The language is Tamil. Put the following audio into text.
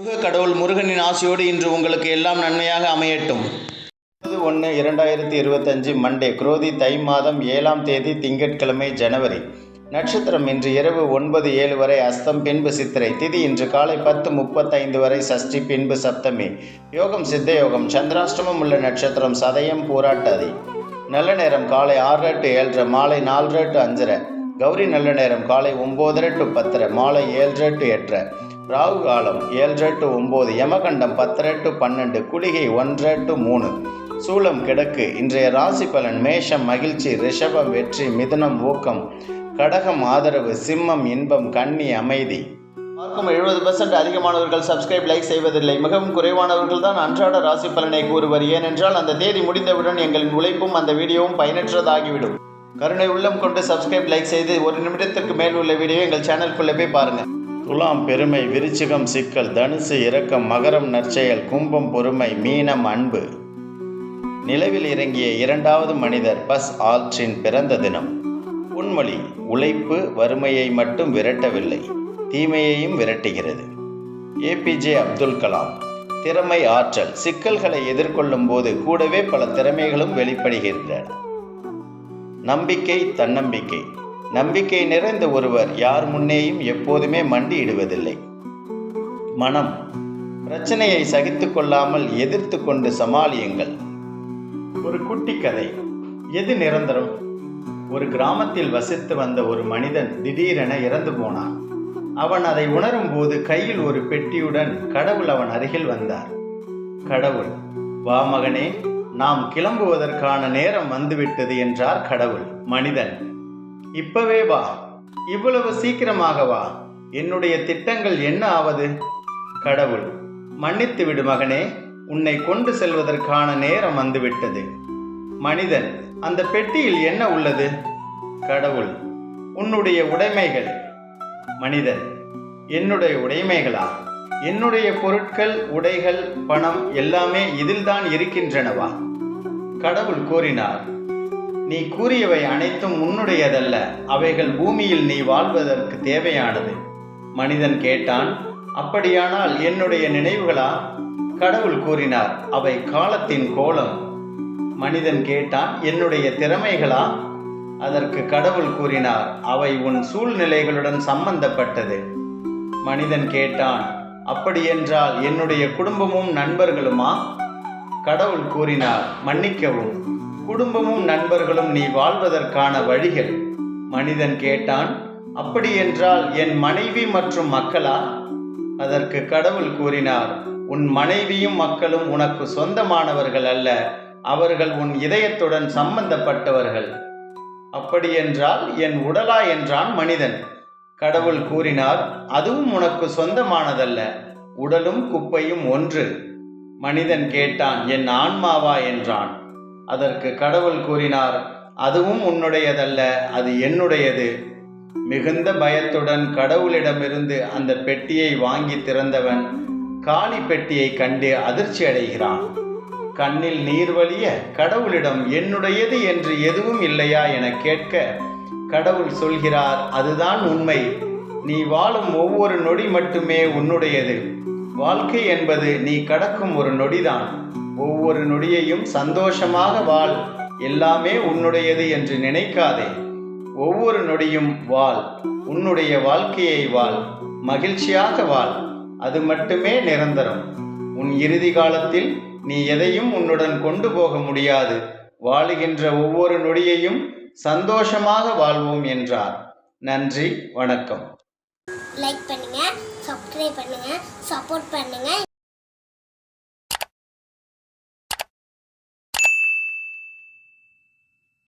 முருக கடவுள் முருகனின் ஆசையோடு இன்று உங்களுக்கு எல்லாம் நன்மையாக அமையட்டும். ஒன்று இரண்டாயிரத்தி இருபத்தஞ்சு மண்டே குரோதி தை மாதம் ஏழாம் தேதி திங்கட்கிழமை ஜனவரி. நட்சத்திரம் இன்று இரவு ஒன்பது ஏழு வரை அஸ்தம் பின்பு சித்திரை. திதி இன்று காலை பத்து முப்பத்தைந்து வரை சஷ்டி பின்பு சப்தமி. யோகம் சித்த யோகம் சந்திராஷ்டமம் உள்ள நட்சத்திரம் சதயம் பூராட்டாதி நல்ல நேரம் காலை ஆறரை டு ஏழரை மாலை நாலரை டு அஞ்சரை. கௌரி நல்ல நேரம் காலை ஒம்போதரை டு பத்தரை மாலை ஏழரை டு எட்டரை. ராகு காலம் ஏழு டு ஒம்பது யமகண்டம் பத்தரை டு பன்னெண்டு குளிகை ஒன்றரை டு மூணு. சூளம் கிடக்கு இன்றைய ராசி பலன் மேஷம் மகிழ்ச்சி ரிஷபம் வெற்றி மிதுனம் ஊக்கம். கடகம் ஆதரவு சிம்மம் இன்பம் கன்னி அமைதி. பார்க்கும் எழுபது பர்சன்ட் அதிகமானவர்கள் சப்ஸ்கிரைப் லைக் செய்வதில்லை. மிகவும் குறைவானவர்கள் தான் அன்றாட ராசி பலனை கூறுவர். ஏனென்றால் அந்த தேதி முடிந்தவுடன் எங்களின் உழைப்பும் அந்த வீடியோவும் பயனற்றதாகிவிடும். கருணை உள்ளம் கொண்டு சப்ஸ்கிரைப் லைக் செய்து ஒரு நிமிடத்திற்கு மேல் உள்ள வீடியோ எங்கள் சேனலுக்குள்ளே போய் பாருங்கள் துலாம் பெருமை விருச்சிகம் சிக்கல் தனுசு இரக்கம் மகரம் நற்செயல் கும்பம் பொறுமை மீனம் அன்பு. நிலவில் இறங்கிய இரண்டாவது மனிதர் பஸ் ஆல்ட்ரின் பிறந்த தினம். பொன்மொழி உழைப்பு வறுமையை மட்டும் விரட்டவில்லை தீமையையும் விரட்டுகிறது. A P J Abdul Kalam திறமை ஆற்றல் சிக்கல்களை எதிர்கொள்ளும் போது கூடவே பல திறமைகளும் வெளிப்படுகின்றன. நம்பிக்கை தன்னம்பிக்கை நம்பிக்கை நிறைந்த ஒருவர் யார் முன்னேயும் எப்போதுமே மண்டியிடுவதில்லை. மனம் பிரச்சனையை சகித்து கொள்ளாமல் எதிர்த்து கொண்டு சமாளியுங்கள். ஒரு குட்டி கதை எது நிரந்தரம்? ஒரு கிராமத்தில் வசித்து வந்த ஒரு மனிதன் திடீரென இறந்து போனான். அவன் அதை உணரும் போது கையில் ஒரு பெட்டியுடன் கடவுள் அவன் அருகில் வந்தார். கடவுள் வா மகனே நாம் கிளம்புவதற்கான நேரம் வந்துவிட்டது என்றார் கடவுள் மனிதன் இப்பவே வா. இவ்வளவு சீக்கிரமாக வா. என்னுடைய திட்டங்கள் என்ன ஆவது? கடவுள் மன்னித்து விடு மகனே. உன்னை கொண்டு செல்வதற்கான நேரம் வந்துவிட்டது. மனிதன் அந்த பெட்டியில் என்ன உள்ளது? கடவுள் உன்னுடைய உடைமைகள். மனிதன் என்னுடைய உடைமைகளா? என்னுடைய பொருட்கள் உடைகள் பணம் எல்லாமே இதில்தான் இருக்கின்றனவா? கடவுள் கூறினார் நீ கூறியவை அனைத்தும் உன்னுடையதல்ல. அவைகள் பூமியில் நீ வாழ்வதற்கு தேவையானது. மனிதன் கேட்டான் அப்படியானால் என்னுடைய நினைவுகளா? கடவுள் கூறினார் அவை காலத்தின் கோலம். மனிதன் கேட்டான் என்னுடைய திறமைகளா? அதற்கு கடவுள் கூறினார் அவை உன் சூழ்நிலைகளுடன் சம்பந்தப்பட்டது. மனிதன் கேட்டான் அப்படியென்றால் என்னுடைய குடும்பமும் நண்பர்களுமா? கடவுள் கூறினார் மன்னிக்கவும். குடும்பமும் நண்பர்களும் நீ வாழ்வதற்கான வழிகள். மனிதன் கேட்டான் அப்படி என்றால் என் மனைவி மற்றும் மக்களா? அதற்கு கடவுள் கூறினார் உன் மனைவியும் மக்களும் உனக்கு சொந்தமானவர்கள் அல்ல அவர்கள் உன் இதயத்துடன் சம்பந்தப்பட்டவர்கள். அப்படியென்றால் என் உடலா என்றான் மனிதன். கடவுள் கூறினார் அதுவும் உனக்கு சொந்தமானதல்ல உடலும் குப்பையும் ஒன்று. மனிதன் கேட்டான் என் ஆன்மாவா? என்றான். அதற்கு கடவுள் கூறினார் அதுவும் உன்னுடையதல்ல அது என்னுடையது. மிகுந்த பயத்துடன் கடவுளிடமிருந்து அந்த பெட்டியை வாங்கி திறந்தவன் காலி பெட்டியை கண்டு அதிர்ச்சி அடைகிறான். கண்ணில் நீர் வழிய கடவுளிடம் என்னுடையது என்று எதுவும் இல்லையா? என கேட்க கடவுள் சொல்கிறார் அதுதான் உண்மை. நீ வாழும் ஒவ்வொரு நொடி மட்டுமே உன்னுடையது. வாழ்க்கை என்பது நீ கடக்கும் ஒரு நொடிதான். ஒவ்வொரு நொடியையும் சந்தோஷமாக வாழ். எல்லாமே உன்னுடையது என்று நினைக்காதே. ஒவ்வொரு நொடியும் வாழ். உன்னுடைய வாழ்க்கையை வாழ். மகிழ்ச்சியாக வாழ். அது மட்டுமே நிரந்தரம். உன் இறுதி காலத்தில் நீ எதையும் உன்னுடன் கொண்டு போக முடியாது. வாழுகின்ற ஒவ்வொரு நொடியையும் சந்தோஷமாக வாழ்வோம் என்றார். நன்றி வணக்கம். லைக் பண்ணுங்க சப்ஸ்கிரைப் பண்ணுங்க சப்போர்ட் பண்ணுங்க.